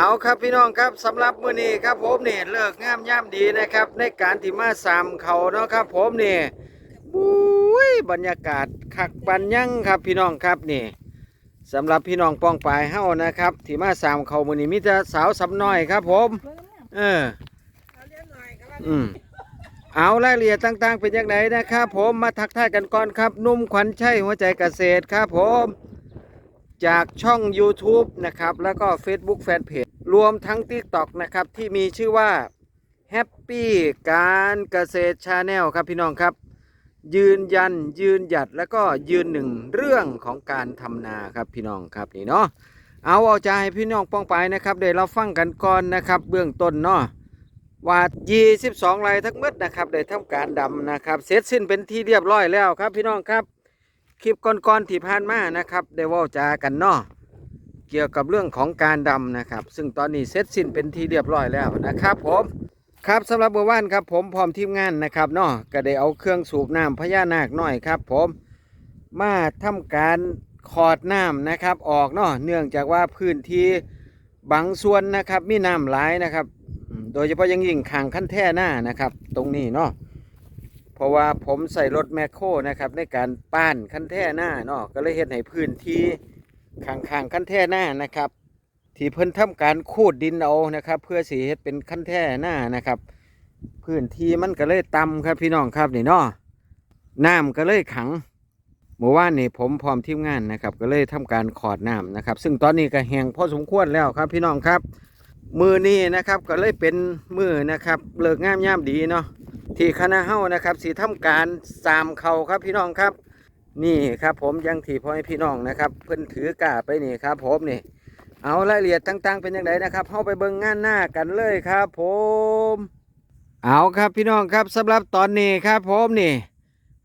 เอาครับพี่น้องครับสำหรับมื้อนี้ครับผมนี่เลิกงามย่ำดีนะครับ ในการที่มาสามเขาเนาะครับ ผมนี่บุ้ยบรรยากาศคักปันยั่งครับพี่น้องครับนี่สำหรับพี่น้องป้องปลายเฮานะครับที่มาสามเขามื้อนี้มีแต่สาวสำน้อยครับ ผม เอออืมเอารายละเอียดต่าง ๆ เป็นอย่างไรนะครับ ผมมาทักทายกันก่อนครับ นุ่มขวัญชัยหัวใจเกษตรครับ ผม จากช่อง YouTube นะครับ แล้วก็ Facebook Fanpage รวมทั้ง TikTok นะครับ ที่มีชื่อว่า Happy การเกษตร Channel ครับพี่น้องครับ ยืนยันยืนหยัดแล้วก็ยืนหนึ่งเรื่องของการทำนาครับพี่น้องครับนี่เนาะเอาเอาใจให้พี่น้องป้องไปนะครับ เดี๋ยวเราฟังกันก่อนนะครับ เบื้องต้นเนาะว่า22ไร่ทั้งหมดนะครับได้ทำการดำนะครับ เสร็จสิ้นเป็นที่เรียบร้อยแล้วครับพี่น้องครับ คลิปก่อนๆที่ผ่านมานะครับ ได้ว่าจากันเนาะเกี่ยวกับเรื่องของการดำนะครับ ซึ่งตอนนี้เสร็จสิ้นเป็นที่เรียบร้อยแล้วนะครับผมครับสำหรับเมื่อวานครับผมพร้อมทีมงานนะครับเนาะก็ได้เอาเครื่องสูบน้ำพญานาคหน้อยครับ ผมมาทำการขอดน้ำนะครับ ออกเนาะเนื่องจากว่าพื้นที่บางส่วนนะครับมีน้ำหลายนะครับ โดยเฉพาะยังยิ่งขางขั้นแท่หน้านะครับ ตรงนี้เนาะ เพราะว่าผมใส่รถแมคโครนะครับในการป้านคันแท่หน้าเนาะก็เลยเฮ็ดให้พื้นที่ข้างๆคันแท่หน้านะครับที่เพิ่นทำการคูดดินเอานะครับ เพื่อสีเฮ็ดเป็นคันแท่หน้านะครับ พื้นที่มันก็เลยต่ำครับพี่น้องครับนี่เนาะน้ำก็เลยขังเมื่อวานนี่ผมพร้อมทีมงานนะครับ ก็เลยทำการขอดน้ำนะครับ ซึ่งตอนนี้ก็แห้งพอสมควรแล้วครับ พี่น้องครับ มือนี้นะครับก็เลยเป็นมือนะครับเลิกงามย่ามดีเนาะ ที่คณะเฮ้านะครับสีทำการสามเขาครับพี่น้องครับ นี่ครับผมยังที่พ่อให้พี่น้องนะครับ เพิ่นถือกาไปนี่ครับผมนี่ เอารายละเอียดต่าง ๆ เป็นยังไงนะครับเฮาไปเบิ่งงานหน้ากันเลยครับ ผม เอาครับพี่น้องครับสำหรับตอนนี้ครับผมนี่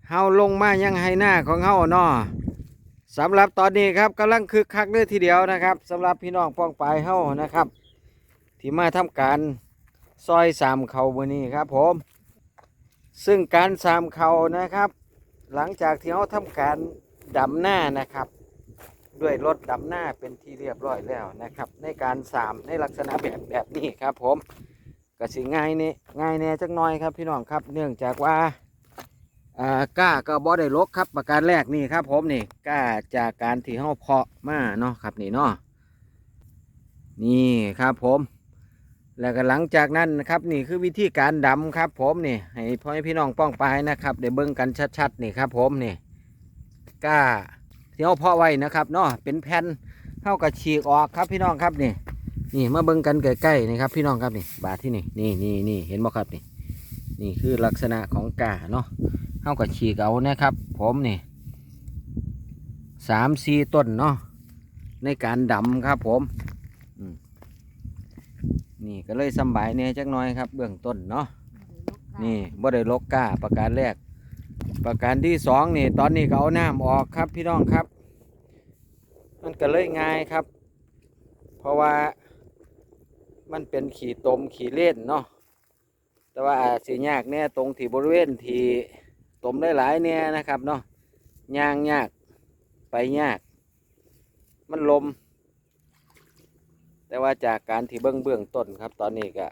เฮาลงมายังให้หน้าของเฮาเนาะสำหรับตอนนี้ครับกำลังคึกคักเลยทีเดียวนะครับสำหรับพี่น้องป้องปลายเฮานะครับ ที่มาทำการซอยสามเขามือนี้ครับผม ซึ่งการสามเขานะครับ หลังจากที่เขาทำการดำหน้านะครับ ด้วยรถดำหน้าเป็นที่เรียบร้อยแล้วนะครับ ในการสามในลักษณะแบบแบบนี้ครับผมก็สิง่ายนี่ง่ายแน่จักหน่อยครับพี่น้องครับ เนื่องจากว่าอ่าก้าก็บ่ได้ลกครับประการแรกนี่ครับผมนี่ก้าจากการที่เขาเพาะมาเนาะครับนี่เนาะนี่ครับผม แล้วก็หลังจากนั้นนะครับนี่คือวิธีการดำครับ ผมนี่ให้พ่อให้พี่น้องป้องปายนะครับได้เบิ่งกันชัดๆนี่ครับ ผมนี่กล้าที่เอาเพาะไว้นะครับเนาะเป็นแผ่นเท่ากับฉีกออกครับพี่น้องครับนี่ นี่มาเบิ่งกันใกล้ๆนี่ครับ พี่น้องครับนี่ บาทที่นี่นี่นี่นี่เห็นบ่ครับนี่ นี่คือลักษณะของกาเนาะเท่ากับฉีกเอานะครับ ผมนี่สามสี่ต้นเนาะในการดำครับผม นี่ก็เลยสำบายเนี่ยจักหน้อยครับ เบื้องต้นเนาะนี่บ่ได้ลกกาประการแรก ประการที่สองนี่ ตอนนี้ก็เอาน้ำออกครับพี่น้องครับ มันก็เลยง่ายครับ เพราะว่ามันเป็นขี่ตมขี่เล่นเนาะแต่ว่าอาจสิยากเนี่ยตรงที่บริเวณที่ตมได้หลายๆเนี่ยนะครับเนาะย่างยากไปยาก มันลม แต่ว่าจากการที่เบื้องเบื้องต้นครับ ตอนนี้ก็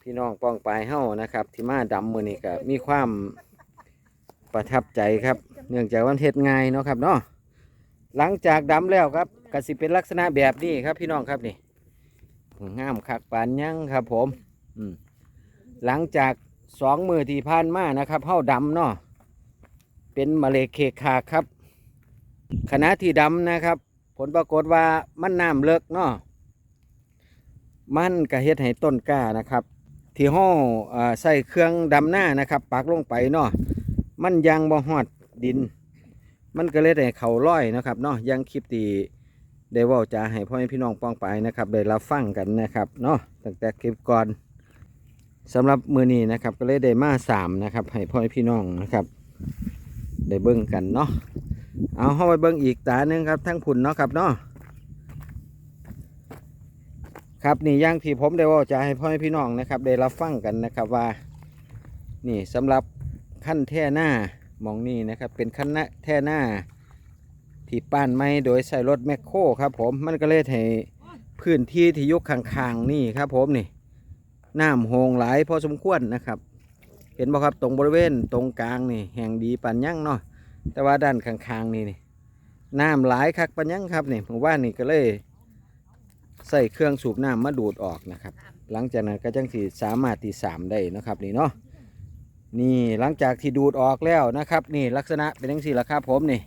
พี่น้องป้องปลายเฮ้านะครับ ที่มาดำมือนี่ก็มีความประทับใจครับ เนื่องจากวันเทศง่ายเนาะครับเนาะหลังจากดำแล้วครับก็สิเป็นลักษณะแบบนี้ครับ พี่น้องครับนี่งามคักปานยังครับ ผม อืมหลังจากสองมือที่ผ่านมานะครับเฮ้าดำเนาะเป็นมะเร็งเคคาครับขณะที่ดำนะครับ ลปรากฏว่ามันน้ำเลิกเนาะมันก็เฮ็ดให้ต้นกล้านะครับ ที่ห้อใส่เครื่องดำหน้านะครับปักลงไปเนาะมันยังบ่ฮอดดิน มันก็เลยได้เข่าร้อยนะครับเนาะยังคลิปตีได้ว่าจะให้พ่อแม่พี่น้องป้องไปนะครับได้รับฟังกันนะครับเนาะตั้งแต่คลิปก่อนสำหรับมือนี้นะครับก็เลยได้มาสามนะครับให้พ่อแม่พี่น้องนะครับ ได้เบิ่งกันเนาะ เอาเข้าไปเบิ่งอีกตาหนึ่งครับ ทั้งผุนเนาะครับเนาะครับนี่ย่างที่ผมได้ว่าจะให้พ่อแม่พี่น้องนะครับ ได้รับฟังกันนะครับว่า นี่สำหรับขั้นแท่หน้ามองนี่นะครับ เป็นขั้นหน้าแท่หน้าที่ป้านไม้โดยใส่รถแมคโครครับผมมันก็เลยให้พื้นที่ที่ยุคข้างๆนี่ครับ ผมนี่น้ำโหงหลายพอสมควรนะครับ เห็นบ่ครับตรงบริเวณตรงกลางนี่แห่งดีปันยั่งเนาะ แต่ว่าด้านข้างๆนี่นี่น้ำหลายคักปันยั่งครับนี่ผมว่านี่ก็เลยใส่เครื่องสูบน้ำมาดูดออกนะครับ หลังจากนั้นก็จังสีสามารถที่สามได้นะครับนี่เนาะนี่หลังจากที่ดูดออกแล้วนะครับ นี่ลักษณะเป็นจังสี่ละครับผมนี่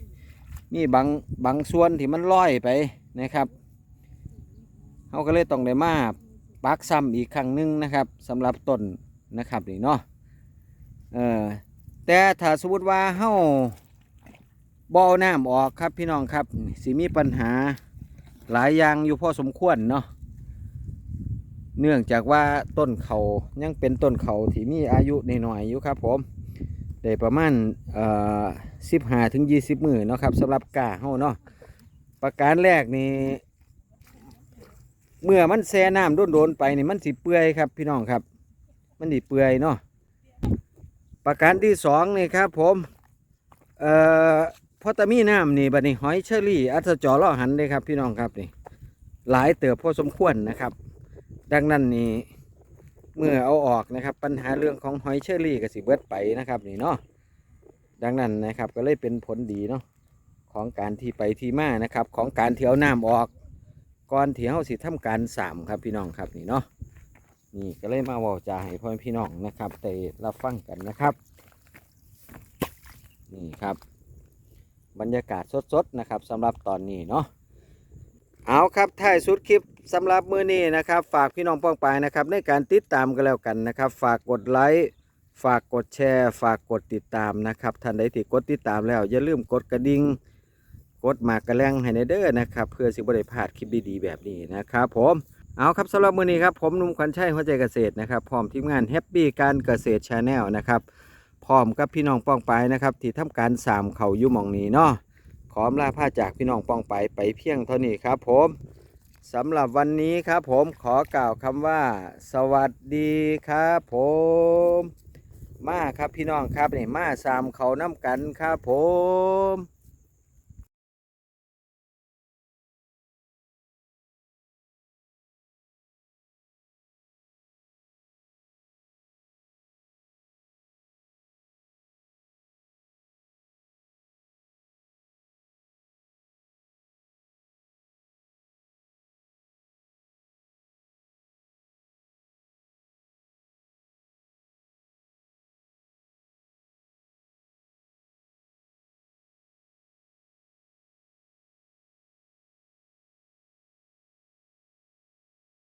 นี่บางบางส่วนที่มันลอยไปนะครับเขาก็เลยต้องได้มาปักซ้ำอีกครั้งหนึงนะครับสำหรับต้นนะครับนี่เนาะเออแต่ถ้าสมมติว่าเฮา บเอน้ำออกครับพี่น้องครับสิมีปัญหาหลายอย่างอยู่พอสมควรเนาะเนื่องจากว่าต้นเขายังเป็นต้นเขาที่มีอายุน้อยๆอยู่ครับผมได้ประมาณสิบห้าถึงยี่สิบมือเนาะครับสำหรับกาเฮาเนาะประการแรกนี่เมื่อมันแช่น้ำโดนๆไปนี่มันสิเปื่อยครับพี่น้องครับ มันสิเปื่อยเนาะประการที่สองนี่ครับผมเอ่อ พอตะมีน้ำนี่บัดนี้หอยเชอรี่ อัศจรล่อหันเลยครับ พี่น้องครับนี่ หลายเติบพอสมควรนะครับ ดังนั้นนี่เมื่อเอาออกนะครับ ปัญหาเรื่องของหอยเชอรี่ก็สิเบิดไปนะครับ นี่เนาะดังนั้นนะครับก็เลยเป็นผลดีเนาะของการที่ไปที่มานะครับ ของการเที่ยวน้ำออกก่อนเที่เฮาสิทำการสามครับพี่น้องครับนี่เนาะนี่ก็เลยมาเว่าจาให้พ่อพี่น้องนะครับแต่รับฟังกันนะครับ นี่ครับ บรรยากาศสดๆนะครับสำหรับตอนนี้เนาะเอาครับท้ายสุดคลิปสำหรับมือนี้นะครับ ฝากพี่น้องป้องปายนะครับในการติดตามกันแล้วกันนะครับ ฝากกดไลค์ฝากกดแชร์ ฝากกดติดตามนะครับท่านใดที่กดติดตามแล้ว อย่าลืมกดกระดิ่งกดหมากกระแลงให้ในเด้อนะครับ เพื่อสิบได้พลาดคลิปดีๆแบบนี้นะครับผมเอาครับสำหรับมือนี้ครับผมนุ่มขวัญชัยหัวใจเกษตรนะครับพร้อมทีมงานแฮปปี้การเกษตรชาแนลนะครับ พร้อมกับพี่น้องป้องไปนะครับที่ทำการสามเขาอยู่หมองนี้เนาะขอมลาผ้าจากพี่น้องป้องไปไปเพียงเท่านี้ครับผมสำหรับวันนี้ครับผมขอกล่าวคำว่า สวัสดีครับผม มาครับพี่น้องครับนี่มาสามเขาน้ำกันครับผม